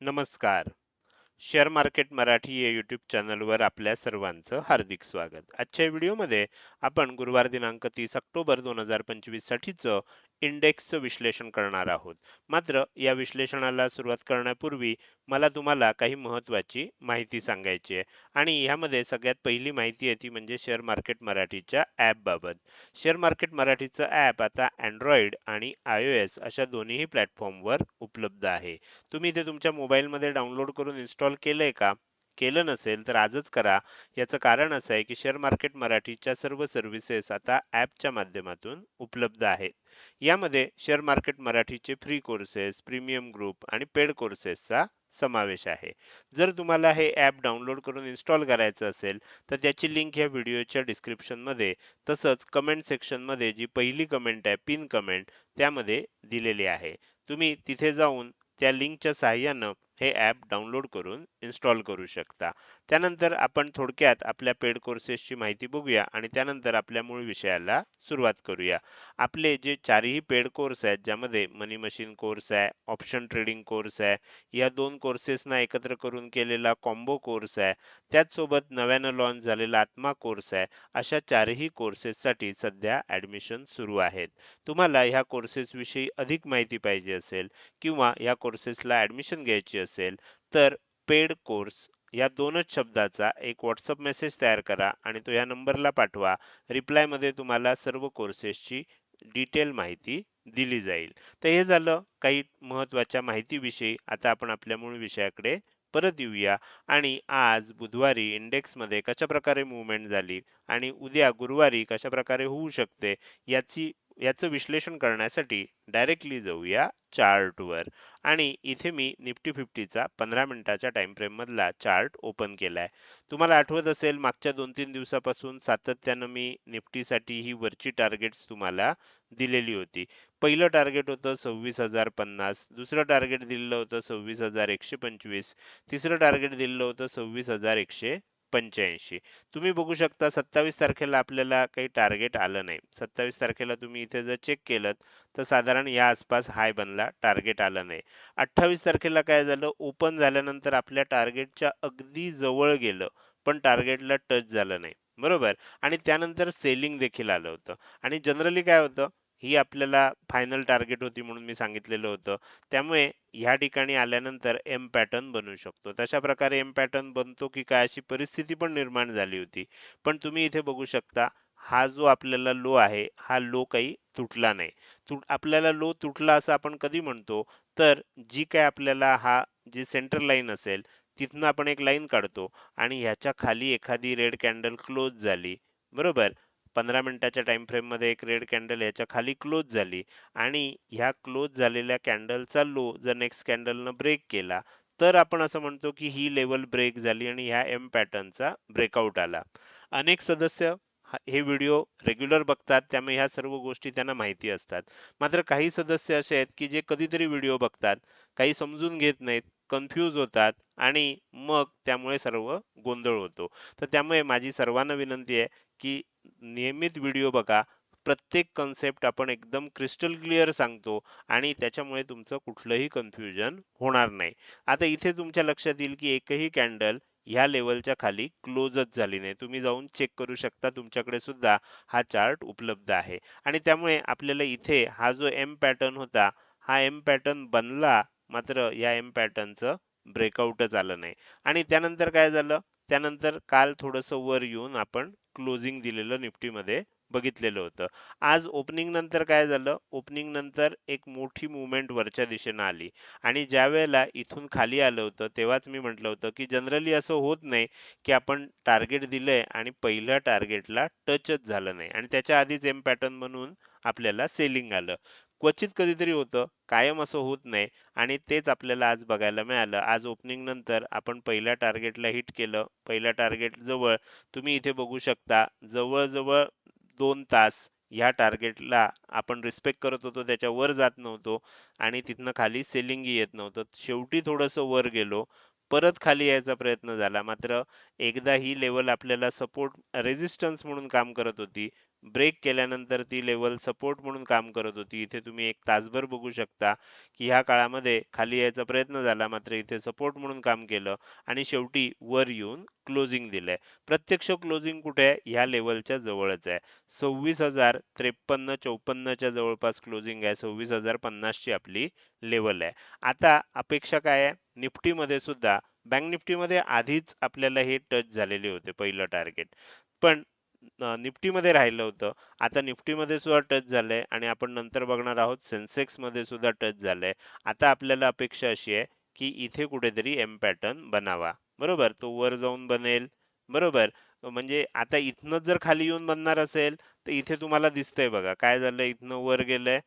नमस्कार. Share market Marathi या YouTube चॅनलवर आपल्या सर्वांचं हार्दिक स्वागत. आजच्या व्हिडिओमध्ये आपण गुरुवार दिनांक तीस ऑक्टोबर दोन हजार पंचवीस साठीचं इंडेक्सचं विश्लेषण करणार आहोत. मात्र या विश्लेषणाला सुरुवात करण्यापूर्वी मला तुम्हाला काही महत्त्वाची माहिती सांगायची आहे. आणि ह्यामध्ये सगळ्यात पहिली माहिती आहे ती म्हणजे शेअर मार्केट मराठीच्या ॲपबाबत शेअर मार्केट मराठीचं ॲप आता अँड्रॉइड आणि आय ओ एस अशा दोन्हीही प्लॅटफॉर्मवर उपलब्ध आहे. तुम्ही ते तुमच्या मोबाईलमध्ये डाउनलोड करून इन्स्टॉल केलंय का? केलं नसेल तर आजच करा. याचं कारण असं आहे की शेअर मार्केट मराठीच्या सर्व सर्व्हिसेस आता ॲपच्या माध्यमातून उपलब्ध आहेत. यामध्ये शेअर मार्केट मराठीचे फ्री कोर्सेस प्रीमियम ग्रुप आणि पेड कोर्सेसचा समावेश आहे. जर तुम्हाला हे ॲप डाउनलोड करून इन्स्टॉल करायचं असेल तर त्याची लिंक या व्हिडिओच्या डिस्क्रिप्शनमध्ये तसंच कमेंट सेक्शनमध्ये जी पहिली कमेंट आहे पिन कमेंट त्यामध्ये दिलेली आहे. तुम्ही तिथे जाऊन त्या लिंकच्या साहाय्यानं हे ॲप डाउनलोड करून इन्स्टॉल करू शकता. त्यानंतर आपण थोडक्यात आपल्या पेड कोर्सेसची माहिती बघूया आणि त्यानंतर आपल्या मूळ विषयाला सुरुवात करूया. आपले जे चारही पेड कोर्स आहेत ज्यामध्ये मनी मशीन कोर्स आहे ऑप्शन ट्रेडिंग कोर्स आहे या दोन कोर्सेसना एकत्र करून केलेला कॉम्बो कोर्स आहे. त्याचसोबत नव्यानं लॉन्च झालेला आत्मा कोर्स आहे. अशा चारही कोर्सेससाठी सध्या ॲडमिशन सुरू आहेत. तुम्हाला ह्या कोर्सेसविषयी अधिक माहिती पाहिजे असेल किंवा या कोर्सेसला ॲडमिशन घ्यायची असेल तर पेड कोर्स या दोनच शब्दाचा एक व्हॉट्सअप मेसेज तयार करा आणि तो या नंबरला पाठवा. रिप्लायमध्ये तुम्हाला सर्व कोर्सेसची डिटेल माहिती दिली जाईल. तर हे झालं काही महत्त्वाच्या माहितीविषयी. आता आपण आपल्या मूळ विषयाकडे परत येऊया. आणि आज बुधवारी इंडेक्समध्ये कशा प्रकारे मुवमेंट झाली आणि उद्या गुरुवारी कशा प्रकारे होऊ शकते याची याचं विश्लेषण करण्यासाठी डायरेक्टली जाऊया चार्टवर आणि इथे मी निफ्टी फिफ्टीचा पंधरा मिनिटाच्या टाइम फ्रेममधला चार्ट ओपन केलाय. तुम्हाला आठवत असेल मागच्या दोन तीन दिवसापासून सातत्यानं मी निफ्टीसाठी ही वरची टार्गेट्स तुम्हाला दिलेली होती. पहिलं टार्गेट होतं सव्वीस हजार पन्नास दुसरं टार्गेट दिलेलं होतं सव्वीस हजार एकशे पंचवीस तिसरं टार्गेट दिलेलं होतं सव्वीस हजार एकशे पंच्याऐंशी. तुम्ही बघू शकता सत्तावीस तारखेला आपल्याला काही टार्गेट आलं नाही. सत्तावीस तारखेला तुम्ही इथे जर चेक केलं तर साधारण या आसपास हाय बनला टार्गेट आलं नाही. अठ्ठावीस तारखेला काय झालं? ओपन झाल्यानंतर आपल्या टार्गेटच्या अगदी जवळ गेलं पण टार्गेटला टच झालं नाही. बरोबर? आणि त्यानंतर सेलिंग देखील आलं होतं. आणि जनरली काय होतं? ही आपल्याला फायनल टार्गेट होती म्हणून मी सांगितलेलं होतं. त्यामुळे ह्या ठिकाणी आल्यानंतर एम पॅटर्न बनू शकतो. तशा प्रकारे एम पॅटर्न बनतो की काय अशी परिस्थिती पण निर्माण झाली होती. पण तुम्ही इथे बघू शकता हा जो आपल्याला लो आहे हा लो काही तुटला नाही. तुट आपल्याला लो तुटला असं आपण कधी म्हणतो तर जी काय आपल्याला हा जी सेंटर लाईन असेल तिथनं आपण एक लाईन काढतो आणि ह्याच्या खाली एखादी रेड कॅन्डल क्लोज झाली. बरोबर? पंधरा मिनिटाच्या टाइम फ्रेममध्ये एक रेड कॅन्डल याच्या खाली क्लोज झाली. आणि ह्या क्लोज झालेल्या कॅन्डलचा लो जर नेक्स्ट कॅन्डलनं ब्रेक केला तर आपण असं म्हणतो की ही लेवल ब्रेक झाली आणि ह्या एम पॅटर्नचा ब्रेकआउट आला. अनेक सदस्य हे व्हिडिओ रेग्युलर बघतात त्यामुळे ह्या सर्व गोष्टी त्यांना माहिती असतात. मात्र काही सदस्य असे आहेत की जे कधीतरी व्हिडिओ बघतात काही समजून घेत नाहीत कन्फ्यूज होतात आणि मग त्यामुळे सर्व गोंधळ होतो. तर त्यामुळे माझी सर्वांना विनंती आहे की नियमित व्हिडिओ बघा. प्रत्येक कन्सेप्ट आपण एकदम क्रिस्टल क्लिअर सांगतो आणि त्याच्यामुळे तुमचं कुठलंही कन्फ्युजन होणार नाही. आता इथे तुमच्या लक्षात येईल की एकही कॅन्डल ह्या लेवलच्या खाली क्लोजच झाली नाही. तुम्ही जाऊन चेक करू शकता. तुमच्याकडे सुद्धा हा चार्ट उपलब्ध आहे. आणि त्यामुळे आपल्याला इथे हा जो एम पॅटर्न होता हा एम पॅटर्न बनला मात्र या एम पॅटर्नचं ब्रेकआउटच आलं नाही. आणि त्यानंतर काय झालं? त्यानंतर काल थोडंसं वर येऊन आपण क्लोजिंग दिलेलं निफ्टीमध्ये बघितलेलं होतं. आज ओपनिंग नंतर काय झालं? ओपनिंग नंतर एक मोठी मुवमेंट वरच्या दिशेनं आली. आणि ज्या वेळेला इथून खाली आलं होतं तेव्हाच मी म्हटलं होतं की जनरली असं होत नाही की आपण टार्गेट दिलंय आणि पहिल्या टार्गेटला टचच झालं नाही. आणि त्याच्या आधीच एम पॅटर्न म्हणून आपल्याला सेलिंग आलं. क्वचित कधीतरी होतं कायम असं होत नाही आणि तेच आपल्याला आज बघायला मिळालं. आज ओपनिंग नंतर आपण पहिल्या टार्गेटला हिट केलं. पहिल्या टार्गेट जवळ तुम्ही इथे बघू शकता जवळजवळ दोन तास ह्या टार्गेटला आपण रिस्पेक्ट करत होतो त्याच्या वर जात नव्हतो आणि तिथनं खाली सेलिंगही येत नव्हतं. शेवटी थोडंसं वर गेलो परत खाली यायचा प्रयत्न झाला. मात्र एकदा ही लेवल आपल्याला सपोर्ट रेझिस्टन्स म्हणून काम करत होती. ब्रेक केल्यानंतर ती लेवल सपोर्ट म्हणून काम करत होती. इथे तुम्ही एक तासभर बघू शकता की ह्या काळामध्ये खाली यायचा प्रयत्न झाला मात्र इथे सपोर्ट म्हणून काम केलं आणि शेवटी वर येऊन क्लोजिंग दिलंय. प्रत्यक्ष क्लोजिंग कुठे आहे? ह्या लेवलच्या जवळच आहे. सव्वीस हजार त्रेपन्न चौपन्नच्या जवळपास क्लोजिंग आहे. सव्वीस हजार पन्नासची आपली लेवल आहे. आता अपेक्षा काय आहे? निफ्टीमध्ये सुद्धा बँक निफ्टीमध्ये आधीच आपल्याला हे टच झालेले होते पहिलं टार्गेट पण निफ्टीमध्ये राहिलं होतं. आता निफ्टीमध्ये सुद्धा टच झालंय आणि आपण नंतर बघणार आहोत सेन्सेक्समध्ये सुद्धा टच झालंय. आता आपल्याला अपेक्षा अशी आहे की इथे कुठेतरी एम पॅटर्न बनावा. बरोबर? तो वर जाऊन बनेल. बरोबर? म्हणजे आता इथनं जर खाली येऊन बनणार असेल तर इथे तुम्हाला दिसतंय बघा. काय झालं इथनं वर गेलंय.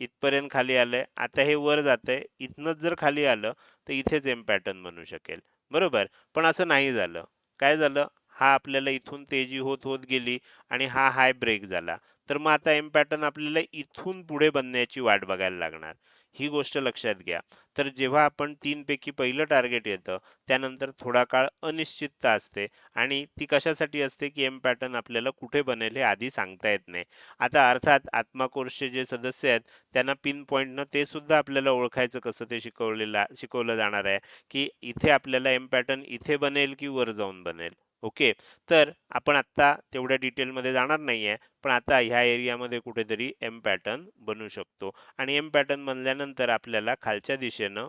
इथपर्यंत खाली आलंय. आता हे वर जातंय. इथनच जर खाली आलं तर इथेच एम पॅटर्न बनू शकेल. बरोबर? पण असं नाही झालं. काय झालं? हा आपल्याला इथून तेजी होत होत गेली आणि हा हाय ब्रेक झाला. तर मग आता एम पॅटर्न आपल्याला इथून पुढे बनण्याची वाट बघायला लागणार. ही गोष्ट लक्षात घ्या. तर जेव्हा आपण तीन पैकी पहिलं टार्गेट येतं त्यानंतर थोडा काळ अनिश्चितता असते आणि ती कशासाठी असते की एम पॅटर्न आपल्याला कुठे बनेल हे आधी सांगता येत नाही. आता अर्थात आत्मा कोर्सचे जे सदस्य आहेत त्यांना पिन पॉईंटनं ते सुद्धा आपल्याला ओळखायचं कसं ते शिकवलेलं शिकवलं जाणार आहे की इथे आपल्याला एम पॅटर्न इथे बनेल की वर जाऊन बनेल. ओके. तर आपण आत्ता तेवढ्या डिटेलमध्ये जाणार नाहीये पण आता ह्या एरियामध्ये कुठेतरी एम पॅटर्न बनू शकतो. आणि एम पॅटर्न बनल्यानंतर आपल्याला खालच्या दिशेनं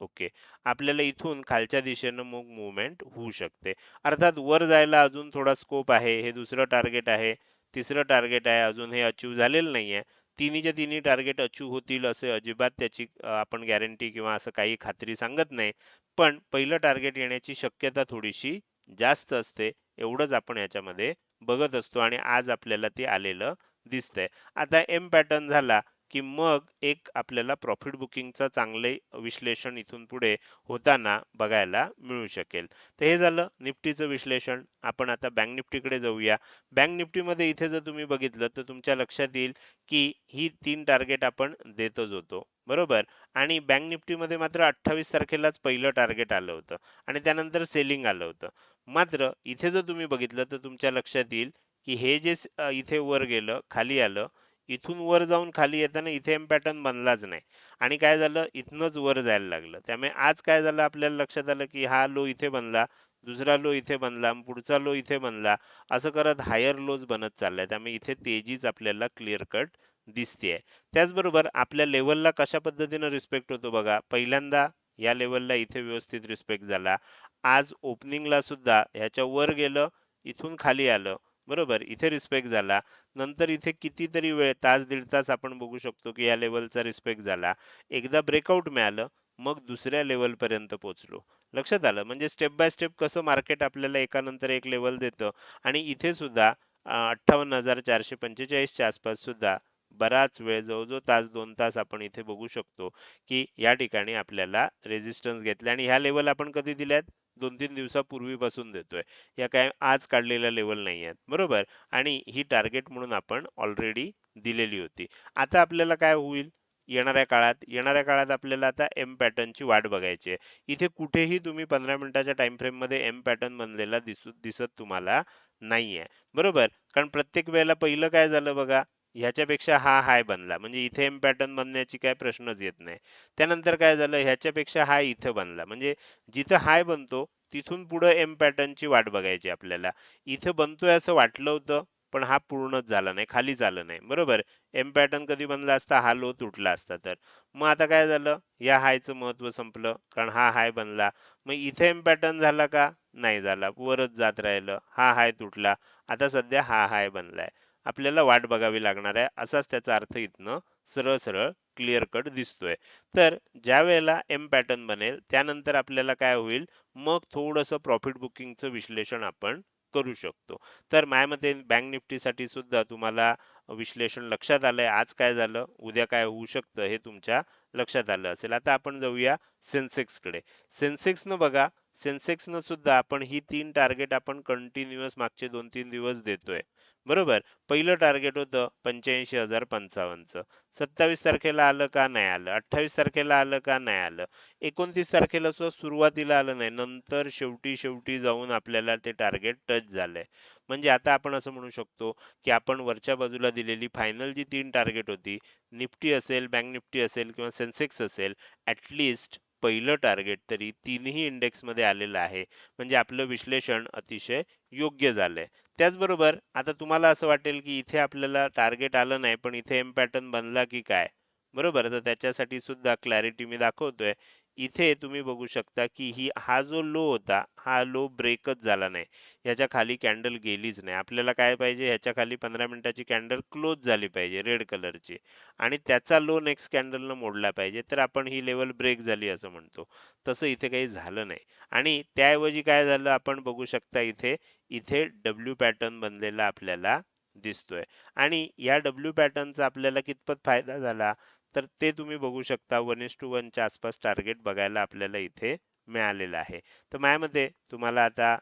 ओके आपल्याला इथून खालच्या दिशेनं मग मुवमेंट होऊ शकते. अर्थात वर जायला अजून थोडा स्कोप आहे हे दुसरं टार्गेट आहे तिसरं टार्गेट आहे अजून हे अचीव झालेलं नाहीये. तिन्हीच्या तिन्ही टार्गेट अचीव होतील असे अजिबात त्याची आपण गॅरंटी किंवा असं काही खात्री सांगत नाही. पण पहिलं टार्गेट येण्याची शक्यता थोडीशी जास्त असते एवढंच आपण याच्यामध्ये बघत असतो आणि आज आपल्याला ते आलेलं दिसतंय. आता एम पॅटर्न झाला की मग एक आपल्याला प्रॉफिट बुकिंगचं चांगले विश्लेषण इथून पुढे होताना बघायला मिळू शकेल. तर हे झालं निफ्टीचं विश्लेषण. आपण आता बँक निफ्टीकडे जाऊया. बँक निफ्टीमध्ये इथे जर तुम्ही बघितलं तर तुमच्या लक्षात येईल की ही तीन टार्गेट आपण देतच होतो. बरोबर. आणि बँक निफ्टीमध्ये मात्र अठ्ठावीस तारखेलाच पहिलं टार्गेट आलं होतं. आणि त्यानंतर सेलिंग आलं होतं. मात्र इथे जर तुम्ही बघितलं तर तुमच्या लक्षात येईल की हे जे इथे वर गेलं खाली आलं इथून वर जाऊन खाली येताना इथे एम पॅटर्न बनलाच नाही. आणि काय झालं? इथनंच वर जायला लागलं. त्यामुळे आज काय झालं? आपल्याला लक्षात आलं की हा लो इथे बनला दुसरा लो इथे बनला पुढचा लो इथे बनला असं करत हायर लोज बनत चाललाय त्यामुळे इथे तेजीच आपल्याला क्लिअर कट दिसतेय. त्याचबरोबर आपल्या लेवलला कशा पद्धतीनं रिस्पेक्ट होतो बघा. पहिल्यांदा या लेवलला इथे व्यवस्थित रिस्पेक्ट झाला. आज ओपनिंगला सुद्धा ह्याच्या वर गेलं इथून खाली आलं. बरोबर? इथे रिस्पेक्ट झाला. नंतर इथे कितीतरी वेळ तास दीड तास आपण बघू शकतो की या लेवलचा रिस्पेक्ट झाला. एकदा ब्रेकआउट मिळालं मग दुसऱ्या लेवल पर्यंत पोहोचलो. लक्षात आलं? म्हणजे स्टेप बाय स्टेप कसं मार्केट आपल्याला एकानंतर एक लेवल देतं आणि इथे सुद्धा अठ्ठावन्न हजार चारशे पंचेचाळीसच्या आसपास सुद्धा बराच वेळ जवळजवळ तास दोन तास आपण इथे बघू शकतो की या ठिकाणी आपल्याला रेजिस्टन्स घेतला आणि ह्या लेवल आपण कधी दिल्यात? दोन तीन दिवसापूर्वीपासून देतोय. या काय आज काढलेल्या लेवल नाही आहेत बरोबर? आणि ही टार्गेट म्हणून आपण ऑलरेडी दिलेली होती. आता आपल्याला काय होईल? येणाऱ्या काळात येणाऱ्या काळात आपल्याला आता एम पॅटर्नची वाट बघायची आहे. इथे कुठेही तुम्ही पंधरा मिनिटाच्या टाइम फ्रेममध्ये एम पॅटर्न बनलेला दिसू दिसत तुम्हाला नाहीये. बरोबर? कारण प्रत्येक वेळेला पहिलं काय झालं बघा? ह्याच्यापेक्षा हा हाय बनला. म्हणजे इथे एम पॅटर्न बनण्याची काय प्रश्नच येत नाही. त्यानंतर काय झालं? ह्याच्यापेक्षा हाय इथं बनला. म्हणजे जिथं हाय बनतो तिथून पुढे एम पॅटर्नची वाट बघायची आपल्याला. इथं बनतोय असं वाटलं होतं पण हा पूर्णच झाला नाही खाली झालं नाही. बरोबर? एम पॅटर्न कधी बनला असता हा लो तुटला असता तर. मग आता काय झालं? या हायचं महत्त्व संपलं कारण हा हाय बनला. मग इथे एम पॅटर्न झाला का? नाही झाला. वरच जात राहिलं. हा हाय तुटला. आता सध्या हा हाय बनलाय. आपल्याला वाट बघावी लागणार आहे. असाच त्याचा अर्थ इथनं सरळ सरळ क्लिअर कट दिसतोय. तर ज्या वेळेला एम पॅटर्न बनेल त्यानंतर आपल्याला काय होईल? मग थोडंसं प्रॉफिट बुकिंगचं विश्लेषण आपण करू शकतो. तर माझ्या मते बँक निफ्टीसाठी सुद्धा तुम्हाला विश्लेषण लक्षात आलंय. आज काय झालं? उद्या काय होऊ शकतं? हे तुमच्या लक्षात आलं असेल. आता आपण जाऊया सेन्सेक्सकडे सेन्सेक्सनं बघा सेन्सेक्सनं सुद्धा आपण ही तीन टार्गेट आपण कंटिन्युअस मागचे दोन तीन दिवस देतोय. बरोबर? पहिलं टार्गेट होतं पंच्याऐंशी हजार पंचावन्नचं. सत्तावीस तारखेला आलं का नाही आलं? अठ्ठावीस तारखेला आलं का नाही आलं? एकोणतीस तारखेला सुद्धा सुरुवातीला आलं नाही. नंतर शेवटी शेवटी जाऊन आपल्याला ते टार्गेट टच झालंय. म्हणजे आता आपण असं म्हणू शकतो की आपण वरच्या बाजूला दिलेली फायनल जी तीन टार्गेट होती निफ्टी असेल बँक निफ्टी असेल किंवा सेन्सेक्स असेल ऍटलिस्ट पहिलं टार्गेट तरी तीनही इंडेक्समध्ये आलेलं आहे. म्हणजे आपलं विश्लेषण अतिशय योग्य झालंय. त्याचबरोबर आता तुम्हाला असं वाटेल की इथे आपल्याला टार्गेट आलं नाही पण इथे एम पॅटर्न बनला की काय? बरोबर? तर त्याच्यासाठी सुद्धा क्लॅरिटी मी दाखवतोय. इथे तुम्ही बघू शकता की ही हा जो लो होता हा लो ब्रेकच झाला नाही. ह्याच्या खाली कॅन्डल गेलीच नाही. आपल्याला काय पाहिजे? ह्याच्या खाली पंधरा मिनिटाची कॅन्डल क्लोज झाली पाहिजे रेड कलरची आणि त्याचा लो नेक्स्ट कॅन्डलनं मोडला पाहिजे तर आपण ही लेवल ब्रेक झाली असं म्हणतो. तसं इथे काही झालं नाही. आणि त्याऐवजी काय झालं? आपण बघू शकता इथे इथे डब्ल्यू पॅटर्न बनलेला आपल्याला दिसतोय. आणि या डब्ल्यू पॅटर्नचा आपल्याला कितपत फायदा झाला? तर ते तुम्ही बघू शकता वन इस टू वनच्या आसपास टार्गेट बघायला आपल्याला इथे मिळालेलं आहे. तर माझ्यामध्ये तुम्हाला आता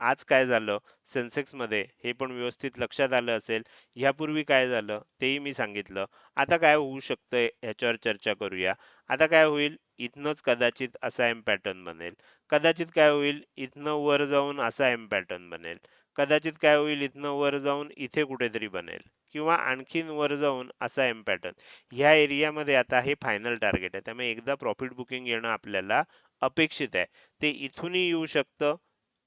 आज काय झालं? सेन्सेक्समध्ये हे पण व्यवस्थित लक्षात आलं असेल. ह्यापूर्वी काय झालं? तेही मी सांगितलं. आता काय होऊ शकतंय ह्याच्यावर चर्चा करूया. आता काय होईल? इथनंच कदाचित असा एम पॅटर्न बनेल. कदाचित काय होईल? इथनं वर जाऊन असा एम पॅटर्न बनेल. कदाचित काय होईल? इथनं वर जाऊन इथे कुठेतरी बनेल. किंवा आणखीन वर जाऊन असा एम पॅटर्न ह्या एरियामध्ये आता हे फायनल टार्गेट आहे. त्यामुळे एकदा प्रॉफिट बुकिंग येणं आपल्याला अपेक्षित आहे. ते इथूनही येऊ शकतं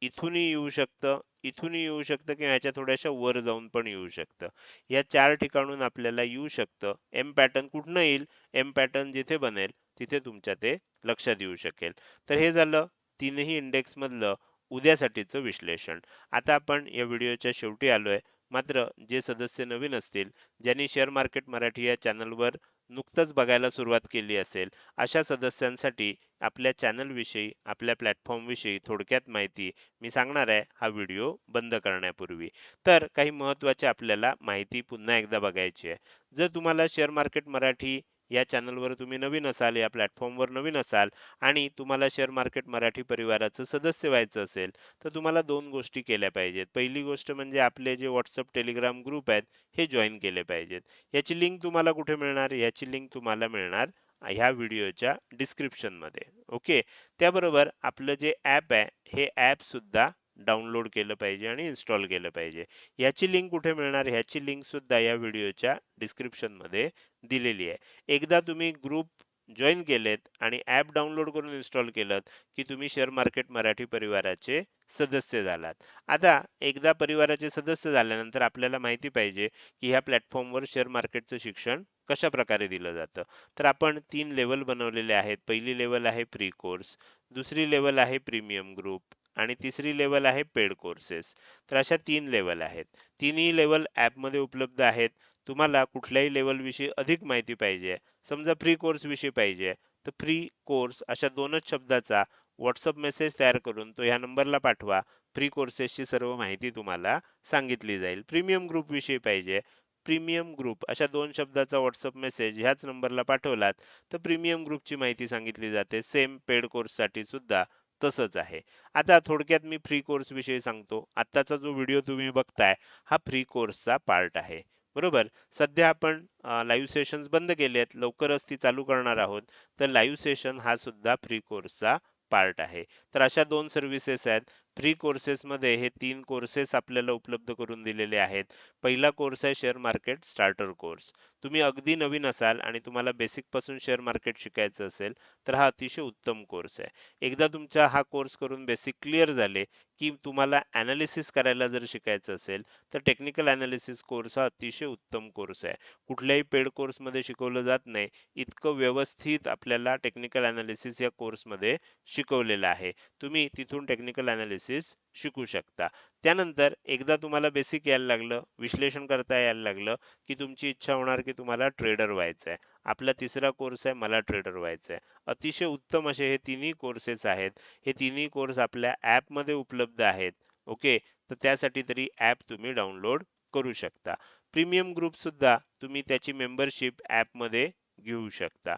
इथूनही येऊ शकतं इथूनही येऊ शकतं किंवा ह्याच्या थोड्याशा वर जाऊन पण येऊ शकतं. या चार ठिकाणून आपल्याला येऊ शकतं. एम पॅटर्न कुठनं येईल? एम पॅटर्न जिथे बनेल तिथे तुमच्या ते लक्षात येऊ शकेल. तर हे झालं तीनही इंडेक्स मधलं उद्यासाठीचं विश्लेषण. आता आपण या व्हिडिओच्या शेवटी आलोय. मात्र जे सदस्य नवीन असतील ज्यांनी शेअर मार्केट मराठी या चॅनलवर नुकतंच बघायला सुरुवात केली असेल अशा सदस्यांसाठी आपल्या चॅनलविषयी आपल्या प्लॅटफॉर्मविषयी थोडक्यात माहिती मी सांगणार आहे. हा व्हिडिओ बंद करण्यापूर्वी. तर काही महत्त्वाची आपल्याला माहिती पुन्हा एकदा बघायची आहे. जर तुम्हाला शेअर मार्केट मराठी या चॅनलवर तुम्ही नवीन असाल या प्लॅटफॉर्मवर नवीन असाल आणि तुम्हाला शेअर मार्केट मराठी परिवाराचं सदस्य व्हायचं असेल तर तुम्हाला दोन गोष्टी केल्या पाहिजेत. पहिली गोष्ट म्हणजे आपले जे व्हॉट्सअप टेलिग्राम ग्रुप आहेत हे जॉईन केले पाहिजेत. याची लिंक तुम्हाला कुठे मिळणार? याची लिंक तुम्हाला मिळणार ह्या व्हिडिओच्या डिस्क्रिप्शनमध्ये ओके त्याबरोबर आपलं जे ॲप आहे हे ॲप सुद्धा डाउनलोड केलं पाहिजे आणि इन्स्टॉल केलं पाहिजे. याची लिंक कुठे मिळणार? ह्याची लिंक सुद्धा या व्हिडिओच्या डिस्क्रिप्शनमध्ये दिलेली आहे. एकदा तुम्ही ग्रुप जॉईन केलेत आणि ॲप डाउनलोड करून इन्स्टॉल केलं की तुम्ही शेअर मार्केट मराठी परिवाराचे सदस्य झालात. आता एकदा परिवाराचे सदस्य झाल्यानंतर आपल्याला माहिती पाहिजे की ह्या प्लॅटफॉर्मवर शेअर मार्केटचं शिक्षण कशा प्रकारे दिलं जातं? तर आपण तीन लेवल बनवलेले आहेत. पहिली लेवल आहे प्री कोर्स दुसरी लेवल आहे प्रीमियम ग्रुप आणि तिसरी लेवल आहे पेड कोर्सेस तर अशा तीन लेवल आहेत. तिन्ही लेवल ॲपमध्ये उपलब्ध आहेत. तुम्हाला कुठल्याही लेवल विषयी अधिक माहिती पाहिजे. समजा फ्री कोर्स विषयी पाहिजे. तर फ्री कोर्स अशा दोनच शब्दाचा व्हॉट्सअप मेसेज तयार करून तो ह्या नंबरला पाठवा. फ्री कोर्सेसची सर्व माहिती तुम्हाला सांगितली जाईल. प्रीमियम ग्रुप विषयी पाहिजे. प्रीमियम ग्रुप अशा दोन शब्दाचा व्हॉट्सअप मेसेज ह्याच नंबरला पाठवलात. तर प्रीमियम ग्रुपची माहिती सांगितली जाते. सेम पेड कोर्ससाठी सुद्धा. तसंच आहे. आता थोडक्यात मी फ्री कोर्स विषयी सांगतो. आत्ताचा जो व्हिडिओ तुम्ही बघताय हा फ्री कोर्सचा पार्ट आहे. बरोबर? सध्या आपण लाईव्ह सेशन्स बंद केले आहेत. लवकरच ती चालू करणार आहोत. तर लाईव्ह सेशन हा सुद्धा फ्री कोर्सचा पार्ट आहे. तर अशा दोन सर्व्हिसेस आहेत. फ्री कोर्सेस मध्ये हे तीन कोर्सेस आपल्याला उपलब्ध करून दिलेले आहेत. पहिला कोर्स आहे शेअर मार्केट स्टार्टर कोर्स तुम्ही अगदी नवीन असाल आणि तुम्हाला बेसिकपासून शेअर मार्केट शिकायचं असेल तर हा अतिशय उत्तम कोर्स आहे. एकदा तुमचा हा कोर्स करून बेसिक क्लिअर झाले की तुम्हाला ॲनालिसिस करायला जर शिकायचं असेल तर टेक्निकल ॲनालिसिस कोर्स हा अतिशय उत्तम कोर्स आहे. कुठल्याही पेड कोर्समध्ये शिकवलं जात नाही. इतकं व्यवस्थित आपल्याला टेक्निकल ॲनालिसिस या कोर्समध्ये शिकवलेलं आहे. तुम्ही तिथून टेक्निकल अनालिसिस शिकू शकता. त्यानंतर एकदा तुम्हाला बेसिक यायला लागलं विश्लेषण करता यायला लागलं की तुमची इच्छा होणार की तुम्हाला ट्रेडर व्हायचं आहे आपला तिसरा कोर्स आहे मला ट्रेडर व्हायचं आहे अतिशय उत्तम असे हे तिन्ही कोर्सेस आहेत. हे तिन्ही कोर्स आपल्या ॲपमध्ये उपलब्ध आहेत. ओके तर त्यासाठी तरी ऍप तुम्ही डाउनलोड करू शकता. प्रीमियम ग्रुप सुद्धा तुम्ही त्याची मेंबरशिप ॲपमध्ये घेऊ शकता.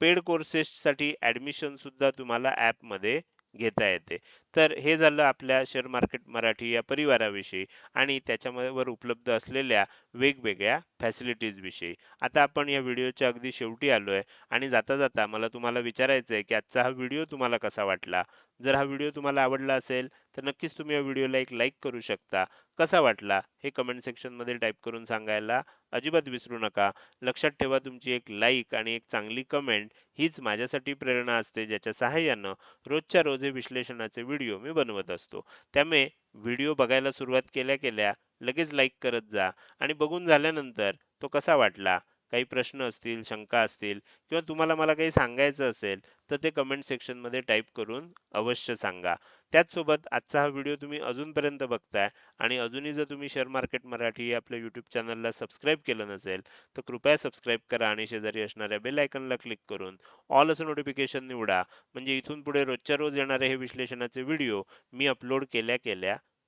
पेड कोर्सेससाठी ॲडमिशनसुद्धा तुम्हाला ॲपमध्ये घेता येते. तर हे झालं आपल्या शेअर मार्केट मराठी या परिवाराविषयी आणि त्याच्यामध्ये वर उपलब्ध असलेल्या वेगवेगळ्या फॅसिलिटीज विषयी. आता आपण या व्हिडिओच्या अगदी शेवटी आलोय आणि जाता जाता मला तुम्हाला विचारायचं आहे की आजचा हा व्हिडिओ तुम्हाला कसा वाटला? जर हा व्हिडिओ तुम्हाला आवडला असेल तर नक्कीच तुम्ही या व्हिडिओला एक लाईक करू शकता. कसा वाटला? हे कमेंट सेक्शनमध्ये टाईप करून सांगायला अजिबात विसरू नका. लक्षात ठेवा तुमची एक लाईक आणि एक चांगली कमेंट हीच माझ्यासाठी प्रेरणा असते ज्याच्या सहाय्यानं रोजच्या रोज हे विश्लेषणाचे व्हिडिओ मी बनवत असतो. त्यामुळे व्हिडिओ बघायला सुरुवात केल्या केल्या लगेच लाईक करत जा. आणि बघून झाल्यानंतर तो कसा वाटला? काही प्रश्न असतील शंका असतील किंवा तुम्हाला मला काही सांगायचं असेल तर ते कमेंट सेक्शनमध्ये टाईप करून अवश्य सांगा. त्याचसोबत आजचा हा व्हिडिओ तुम्ही अजूनपर्यंत बघताय आणि अजूनही जर तुम्ही शेअर मार्केट मराठी आपल्या यूट्यूब चॅनलला सबस्क्राईब केलं नसेल तर कृपया सबस्क्राईब करा आणि शेजारी असणाऱ्या बेल आयकनला क्लिक करून ऑल असं नोटिफिकेशन निवडा. म्हणजे इथून पुढे रोजच्या रोज येणारे हे विश्लेषणाचे व्हिडिओ मी अपलोड केल्या केल्या